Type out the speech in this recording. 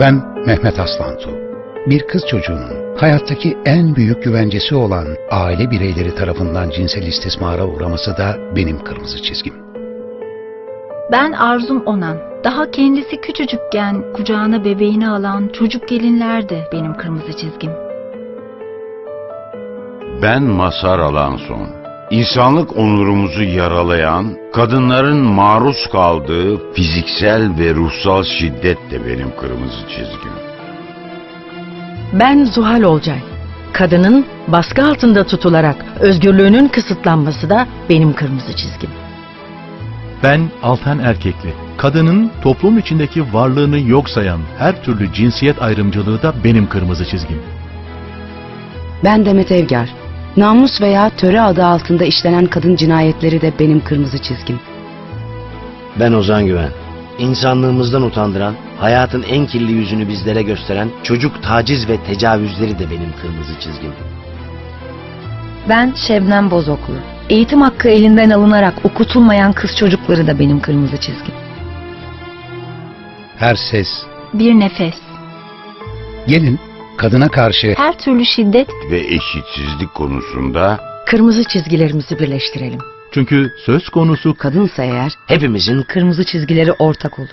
Ben Mehmet Aslantu. Bir kız çocuğunun hayattaki en büyük güvencesi olan aile bireyleri tarafından cinsel istismara uğraması da benim kırmızı çizgim. Ben Arzum Onan. Daha kendisi küçücükken kucağına bebeğini alan çocuk gelinler de benim kırmızı çizgim. Ben Masar Alanson. İnsanlık onurumuzu yaralayan, kadınların maruz kaldığı fiziksel ve ruhsal şiddet de benim kırmızı çizgim. Ben Zuhal Olcay. Kadının baskı altında tutularak özgürlüğünün kısıtlanması da benim kırmızı çizgim. Ben Altan Erkekli. Kadının toplum içindeki varlığını yok sayan her türlü cinsiyet ayrımcılığı da benim kırmızı çizgim. Ben Demet Evgar. Namus veya töre adı altında işlenen kadın cinayetleri de benim kırmızı çizgim. Ben Ozan Güven. İnsanlığımızdan utandıran, hayatın en kirli yüzünü bizlere gösteren çocuk taciz ve tecavüzleri de benim kırmızı çizgim. Ben Şebnem Bozoklu. Eğitim hakkı elinden alınarak okutulmayan kız çocukları da benim kırmızı çizgim. Her ses, Bir nefes. gelin kadına karşı Her türlü şiddet Ve eşitsizlik konusunda Kırmızı çizgilerimizi birleştirelim. Çünkü söz konusu Kadınsa eğer Hepimizin Kırmızı çizgileri ortak olur.